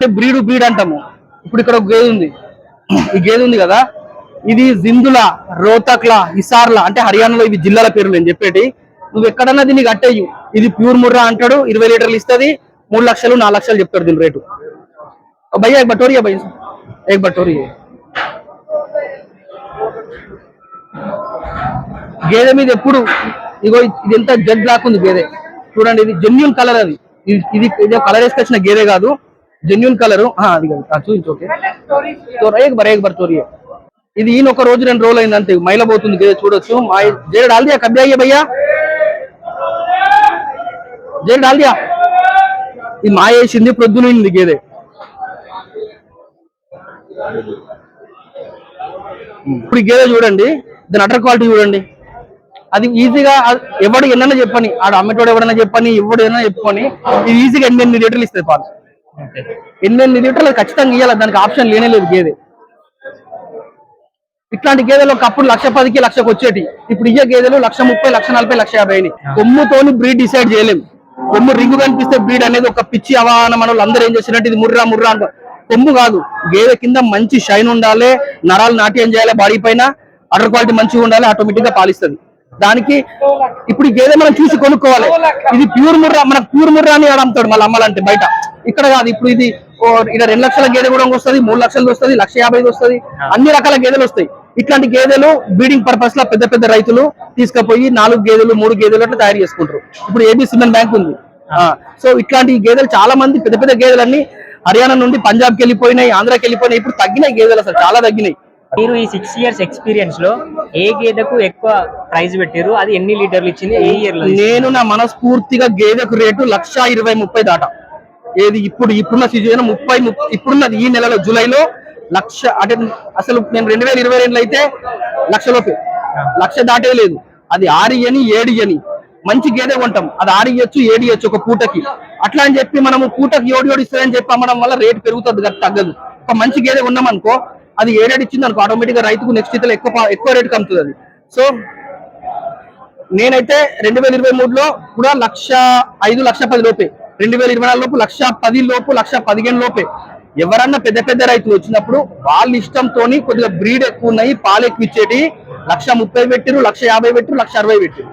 అంటే breed breed అంటాము. ఇప్పుడు ఇక్కడ ఒక గేదె ఉంది. ఈ గేదె ఉంది కదా? ఇది జిందుల రోహతక్ల హిసార్ల అంటే హర్యానాలో ఇవి జిల్లాల పేర్లు నేను చెప్పేటి. నువ్వు ఎక్కడన్నా దీన్ని కట్టేయు. ఇది ప్యూర్ ముర్రా అంటాడు ఇరవై లీటర్లు ఇస్తుంది మూడు లక్షలు నాలుగు లక్షలు చెప్తాడు దీని రేటు. భయ్యా ఎక్ బట్టోరి భయ్య ఎక్ బట్టోరి గేదె మీద ఎప్పుడు ఇగో ఇది ఎంత జడ్ బ్లాక్ ఉంది గేదె. చూడండి ఇది జెన్యున్ కలర్ అది. ఇది ఇది కలర్ వేసుకొచ్చిన గేదె కాదు. జెన్యున్ కలర్ ah, అది కాదు. చూపించు ఓకే తో బర్ ఏక్ బర్ చోరీ ఇది ఈయన ఒక రోజు రెండు రోజులు అయింది అంతే మైల పోతుంది చూడొచ్చు. మా జేడు డాల్ దియా అయ్యే భయ్యా? జేడు డాల్ దియా? ఇది మాయ వేసింది ప్రొద్దునైంది గేదె. ఇప్పుడు గేదె చూడండి. దాని అటర్ క్వాలిటీ చూడండి. అది ఈజీగా ఎవడు ఎన్నైనా చెప్పని ఆడ అమ్మేటోడు ఎవడన్నా చెప్పని ఎవడు ఏదైనా చెప్పుకొని ఇది ఈజీగా ఎనిమిది లీటర్లు ఇస్తుంది పాలు. ఎనిమిది లీటర్లు ఖచ్చితంగా ఇవ్వాలి దానికి ఆప్షన్ లేనే లేదు గేదె. ఇట్లాంటి గేదెలు ఒకప్పుడు లక్ష పదికి లక్షకు వచ్చేటి ఇప్పుడు ఇయ్యే గేదెలు లక్ష ముప్పై లక్ష నలభై లక్ష యాభై అయినాయి. కొమ్ముతోని బ్రీడ్ డిసైడ్ చేయలేం. కొమ్ము రింగు కనిపిస్తే బ్రీడ్ అనేది ఒక పిచ్చి అవాహన మన అందరూ ఏం చేసినట్టు ఇది ముర్రా ముర్రా అంటారు కొమ్ము కాదు గేదె కింద మంచి షైన్ ఉండాలి నరాలు నాట్యం చేయాలి బాడీ పైన అటర్ క్వాలిటీ మంచిగా ఉండాలి ఆటోమేటిక్గా పాలిస్తుంది. దానికి ఇప్పుడు ఈ గేదె మనం చూసి కొనుక్కోవాలి. ఇది ప్యూర్ ముర్రా మనకు ప్యూర్ ముర్రా అని ఆడ అమ్ముతాడు మళ్ళీ అమ్మాలంటే బయట. ఇక్కడ కాదు ఇప్పుడు ఇది ఇక్కడ రెండు లక్షల గేదె కూడా వస్తుంది మూడు లక్షలది వస్తుంది లక్ష యాభైది వస్తుంది అన్ని రకాల గేదెలు వస్తాయి. ఇట్లాంటి గేదెలు బ్రీడింగ్ పర్పస్లో పెద్ద పెద్ద రైతులు తీసుకుపోయి నాలుగు గేదెలు మూడు గేదెలు అట్లా తయారు చేసుకుంటారు. ఇప్పుడు ఏబీ సిమెంట్ బ్యాంక్ ఉంది. సో ఇట్లాంటి గేదెలు చాలా మంది పెద్ద పెద్ద గేదెలన్నీ హర్యానా నుండి పంజాబ్కి వెళ్ళిపోయినాయి ఆంధ్రాకి వెళ్ళిపోయినాయి ఇప్పుడు తగ్గినాయి గేదెలు అసలు చాలా తగ్గినాయి. మీరు ఈ సిక్స్ ఇయర్స్ ఎక్స్పీరియన్స్లో ఏ గేదెకు ఎక్కువ ప్రైస్ పెట్టారు అది ఎన్ని లీటర్లు ఇచ్చింది? ఏ ఇయర్లో నేను నా మనస్ఫూర్తిగా గేదెకు రేటు లక్ష ఇరవై ముప్పై దాట. ఏది ఇప్పుడు ఇప్పుడున్న సిచ్యువేషన్ ముప్పై ఇప్పుడున్నది ఈ నెలలో జూలైలో లక్ష అంటే అసలు నేను రెండు వేల ఇరవై రెండులో అయితే లక్షలోపే లక్ష దాటే లేదు. అది ఆరియని ఏడియని అని మంచి గేదె కొంటాం. అది ఆరు ఇయ్యొచ్చు ఒక పూటకి. అట్లా అని చెప్పి మనము పూటకి ఏడు ఏడు ఇస్తారని చెప్పి అమ్మడం వల్ల రేటు పెరుగుతుంది కదా తగ్గదు. ఒక మంచి గేదె ఉన్నాం అనుకో అది ఏడేడు ఇచ్చింది అనుకో ఆటోమేటిక్గా రైతుకు నెక్స్ట్ ఇతర ఎక్కువ ఎక్కువ రేటు కమ్ముతుంది అది. సో నేనైతే రెండు వేల ఇరవై మూడులో కూడా లక్ష ఐదు లక్ష పది లోపే. రెండు వేల ఇరవై నాలుగు లోపు లక్ష పది లోపు లక్ష పదిహేను లోపే. ఎవరన్నా పెద్ద పెద్ద రైతులు వచ్చినప్పుడు వాళ్ళ ఇష్టంతోని కొద్దిగా బ్రీడ్ ఎక్కువ ఉన్నాయి పాలు ఎక్కువ ఇచ్చేటి లక్ష ముప్పై పెట్టిరు లక్ష యాభై పెట్టిరు లక్ష అరవై పెట్టిరు